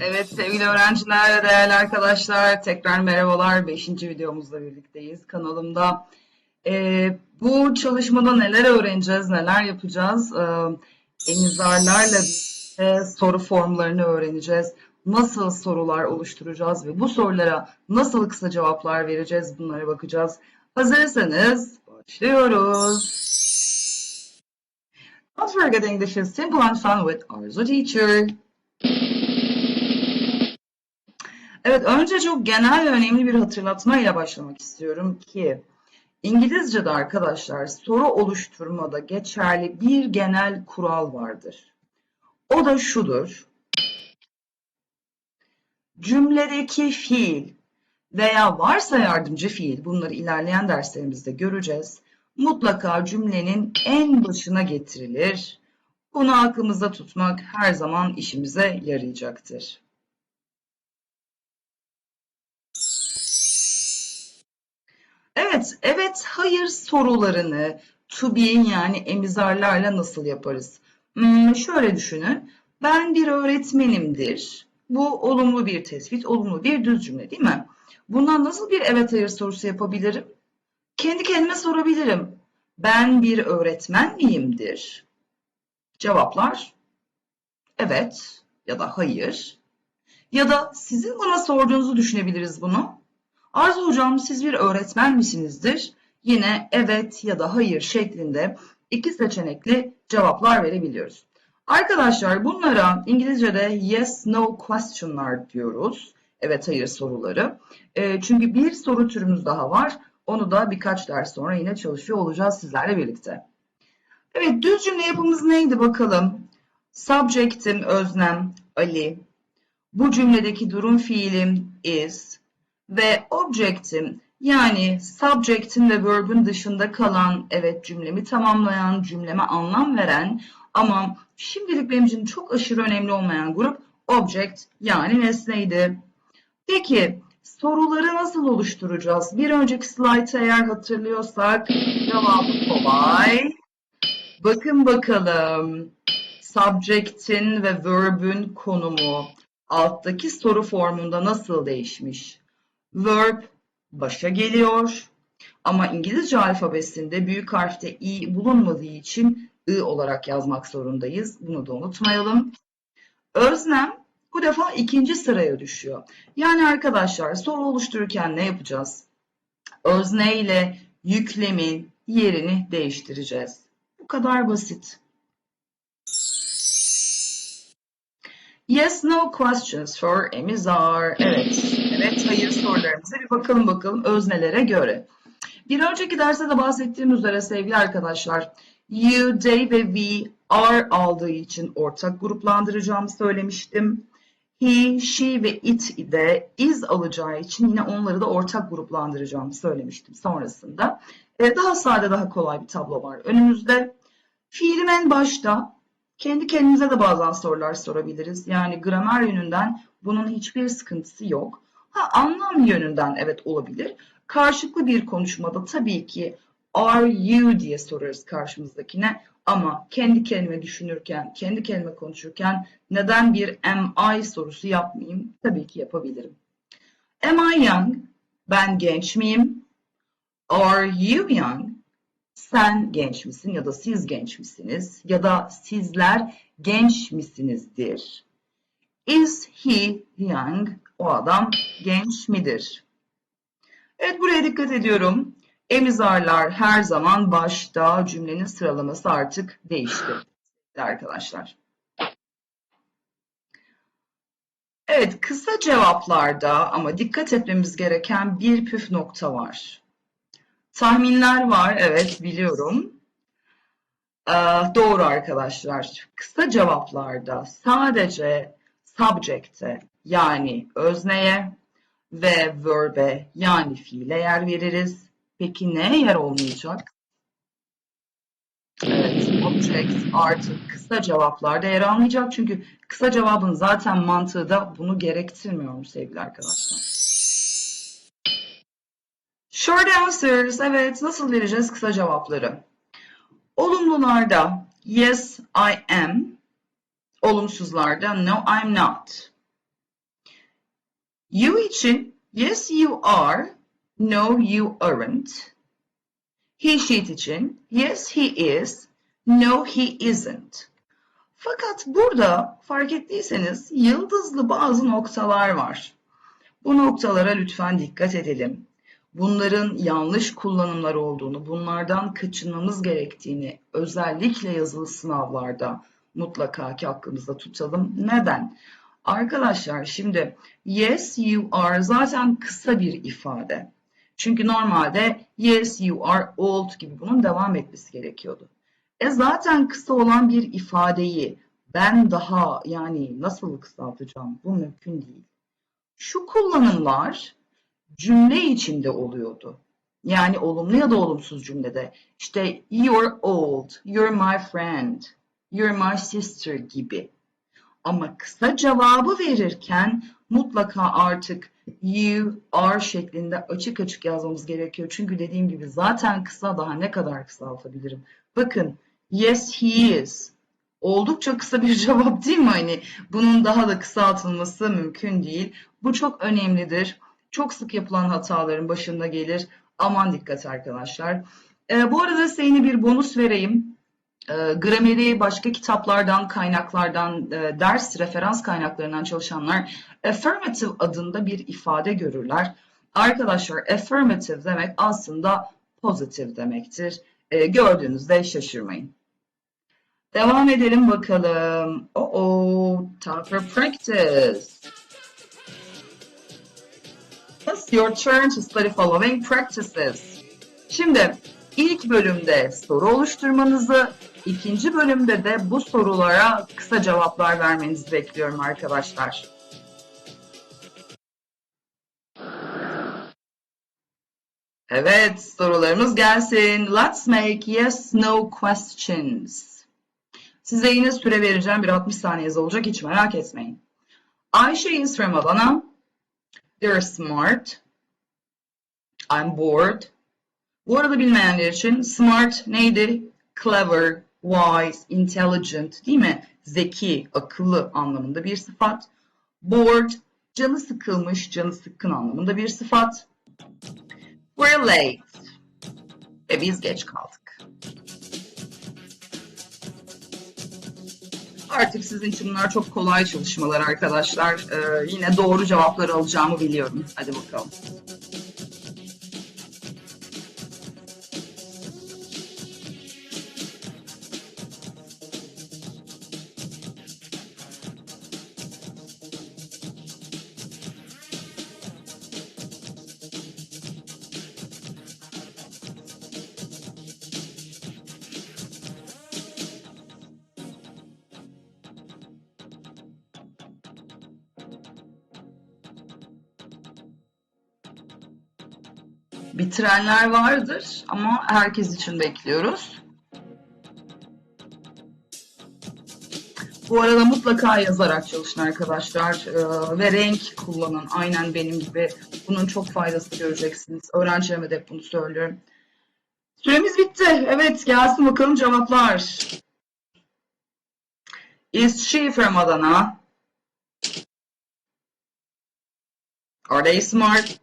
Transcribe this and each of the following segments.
Evet sevgili öğrenciler, değerli arkadaşlar tekrar merhabalar. Beşinci videomuzla birlikteyiz kanalımda. E, bu çalışmada neler öğreneceğiz, neler yapacağız? E, emizarlarla birlikte soru formlarını öğreneceğiz. Nasıl sorular oluşturacağız ve bu sorulara nasıl kısa cevaplar vereceğiz bunlara bakacağız. Hazırsanız başlıyoruz. Don't forget English is simple and fun with Arzu Teacher. Evet, önce çok genel ve önemli bir hatırlatmayla başlamak istiyorum ki İngilizce'de arkadaşlar soru oluşturmada geçerli bir genel kural vardır. O da şudur. Cümledeki fiil veya varsa yardımcı fiil bunları ilerleyen derslerimizde göreceğiz. Mutlaka cümlenin en başına getirilir. Bunu aklımızda tutmak her zaman işimize yarayacaktır. Evet, evet, hayır sorularını to be yani emizarlarla nasıl yaparız? Hmm, şöyle düşünün. Ben bir öğretmenimdir. Bu olumlu bir tespit, olumlu bir düz cümle değil mi? Bundan nasıl bir evet hayır sorusu yapabilirim? Kendi kendime sorabilirim. Ben bir öğretmen miyimdir? Cevaplar evet ya da hayır. Ya da sizin bana sorduğunuzu düşünebiliriz bunu. Arzu hocam siz bir öğretmen misinizdir? Yine evet ya da hayır şeklinde iki seçenekli cevaplar verebiliyoruz. Arkadaşlar bunlara İngilizce'de yes no question'lar diyoruz. Evet hayır soruları. E, çünkü bir soru türümüz daha var. Onu da birkaç ders sonra yine çalışıyor olacağız sizlerle birlikte. Evet düz cümle yapımız neydi bakalım. Subject'im öznem Ali. Bu cümledeki durum fiilim is ve object'im yani subject'in ve verb'ün dışında kalan evet cümlemi tamamlayan, cümleme anlam veren ama şimdilik benim için çok aşırı önemli olmayan grup object yani nesneydi. Peki soruları nasıl oluşturacağız? Bir önceki slaytı eğer hatırlıyorsak cevabı kolay. Bakın bakalım subject'in ve verb'ün konumu alttaki soru formunda nasıl değişmiş? Verb başa geliyor ama İngilizce alfabesinde büyük harfte i bulunmadığı için i olarak yazmak zorundayız. Bunu da unutmayalım. Öznem bu defa ikinci sıraya düşüyor. Yani arkadaşlar soru oluştururken ne yapacağız? Özne ile yüklemin yerini değiştireceğiz. Bu kadar basit. Yes, no questions for Emizar. Evet, evet, hayır sorularımıza bir bakalım bakalım öznelere göre. Bir önceki derste de bahsettiğim üzere sevgili arkadaşlar, you, they ve we, are aldığı için ortak gruplandıracağımı söylemiştim. He, she ve it de is alacağı için yine onları da ortak gruplandıracağımı söylemiştim sonrasında. Ee, daha sade, daha kolay bir tablo var önümüzde. Fiilim en başta, kendi kendimize de bazen sorular sorabiliriz. Yani gramer yönünden bunun hiçbir sıkıntısı yok. Ha anlam yönünden evet olabilir. Karşılıklı bir konuşmada tabii ki are you diye sorarız karşımızdakine. Ama kendi kendime düşünürken, kendi kendime konuşurken neden bir am I sorusu yapmayayım? Tabii ki yapabilirim. Am I young? Ben genç miyim? Are you young? Sen genç misin ya da siz genç misiniz? Ya da sizler genç misinizdir? Is he young? O adam genç midir? Evet buraya dikkat ediyorum. Emizarlar her zaman başta cümlenin sıralaması artık değişti arkadaşlar. Evet kısa cevaplarda ama dikkat etmemiz gereken bir püf nokta var. Tahminler var evet biliyorum. Ee, doğru arkadaşlar. Kısa cevaplarda sadece subject'e yani özneye ve verbe yani fiile yer veririz. Peki neye yer olmayacak? Evet, object artık kısa cevaplarda yer almayacak. Çünkü kısa cevabın zaten mantığı da bunu gerektirmiyor sevgili arkadaşlar. Short answers, evet nasıl vereceğiz kısa cevapları? Olumlularda yes I am, olumsuzlarda no I'm not. You için yes you are, no you aren't. He sheet için yes he is, no he isn't. Fakat burada fark ettiyseniz yıldızlı bazı noktalar var. Bu noktalara lütfen dikkat edelim. Bunların yanlış kullanımlar olduğunu, bunlardan kaçınmamız gerektiğini özellikle yazılı sınavlarda mutlaka ki aklımızda tutalım. Neden? Arkadaşlar şimdi yes you are zaten kısa bir ifade. Çünkü normalde yes you are old gibi bunun devam etmesi gerekiyordu. E zaten kısa olan bir ifadeyi ben daha yani nasıl kısaltacağım? Bu mümkün değil. Şu kullanımlar cümle içinde oluyordu. Yani olumlu ya da olumsuz cümlede. İşte you're old, you're my friend, you're my sister gibi. Ama kısa cevabı verirken mutlaka artık you are şeklinde açık açık yazmamız gerekiyor. Çünkü dediğim gibi zaten kısa daha ne kadar kısaltabilirim? Bakın yes he is. Oldukça kısa bir cevap değil mi? Hani bunun daha da kısaltılması mümkün değil. Bu çok önemlidir. Çok sık yapılan hataların başında gelir. Aman dikkat arkadaşlar. Ee, bu arada size yeni bir bonus vereyim. E, grameri başka kitaplardan, kaynaklardan, e, ders referans kaynaklarından çalışanlar affirmative adında bir ifade görürler. Arkadaşlar affirmative demek aslında pozitif demektir. E, gördüğünüzde şaşırmayın. Devam edelim bakalım. Oh oh, time for practice. It's your turn to study following practices. Şimdi ilk bölümde soru oluşturmanızı, ikinci bölümde de bu sorulara kısa cevaplar vermenizi bekliyorum arkadaşlar. Evet, sorularımız gelsin. Let's make yes no questions. Size yine süre vereceğim. Bir 60 saniyeniz olacak. Hiç merak etmeyin. Ayşe is from Adana. They're smart. I'm bored. Bu arada bilmeyenler için smart neydi? Clever, wise, intelligent değil mi? Zeki, akıllı anlamında bir sıfat. Bored, canı sıkılmış, canı sıkkın anlamında bir sıfat. We're late. Ve biz geç kaldık. Artık sizin için bunlar çok kolay çalışmalar arkadaşlar. Ee, yine doğru cevapları alacağımı biliyorum. Hadi bakalım. Bitirenler vardır ama herkes için bekliyoruz. Bu arada mutlaka yazarak çalışın arkadaşlar ee, ve renk kullanın. Aynen benim gibi. Bunun çok faydası göreceksiniz. Öğrencilerime de hep bunu söylüyorum. Süremiz bitti. Evet gelsin bakalım cevaplar. Is she from Adana? Are they smart?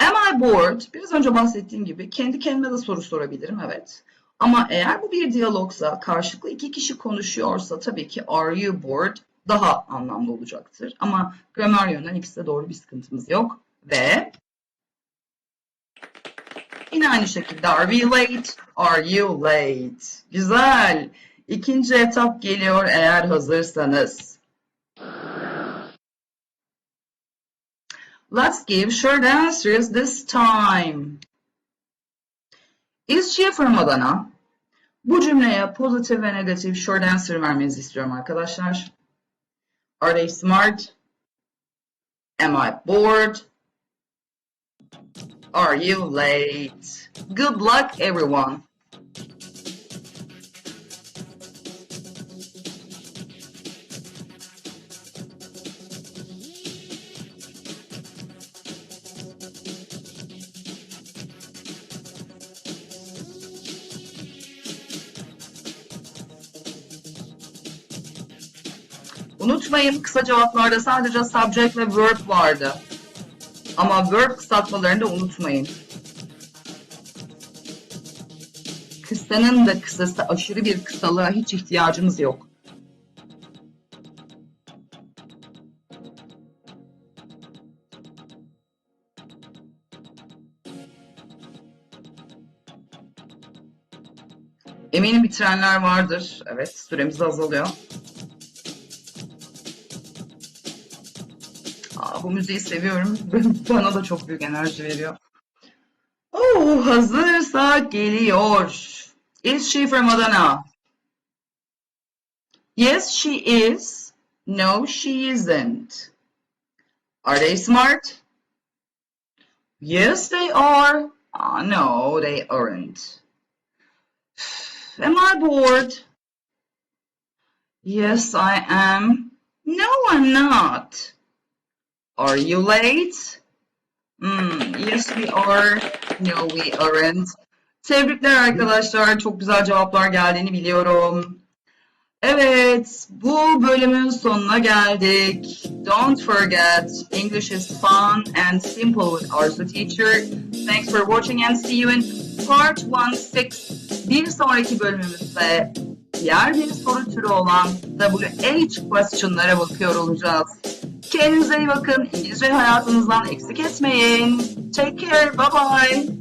Am I bored? Biraz önce bahsettiğim gibi kendi kendime de soru sorabilirim. Evet. Ama eğer bu bir diyalogsa, karşılıklı iki kişi konuşuyorsa tabii ki are you bored daha anlamlı olacaktır. Ama gramer yönden ikisi de doğru bir sıkıntımız yok. Ve yine aynı şekilde are we late? Are you late? Güzel. İkinci etap geliyor eğer hazırsanız. Let's give short answers this time. Is she from Adana? Bu cümleye pozitif ve negatif short answer vermenizi istiyorum arkadaşlar. Are they smart? Am I bored? Are you late? Good luck everyone. Unutmayın kısa cevaplarda sadece subject ve verb vardı. Ama verb kısaltmalarını da unutmayın. Kısanın da kısası aşırı bir kısalığa hiç ihtiyacımız yok. Eminim bitirenler vardır. Evet, süremiz azalıyor. Aa, bu müziği seviyorum. Bana da çok büyük enerji veriyor. Oh, hazırsa geliyor. Is she from Adana? Yes, she is. No, she isn't. Are they smart? Yes, they are. Ah, no, they aren't. Am I bored? Yes, I am. No, I'm not. Are you late? Hmm, yes, we are. No, we aren't. Tebrikler arkadaşlar. Çok güzel cevaplar geldiğini biliyorum. Evet, bu bölümün sonuna geldik. Don't forget, English is fun and simple with Arzu teacher. Thanks for watching and see you in part 16. Bir sonraki bölümümüzde diğer bir soru türü olan WH question'lara bakıyor olacağız. Kendinize iyi bakın. İngilizce hayatınızdan eksik etmeyin. Take care. Bye bye.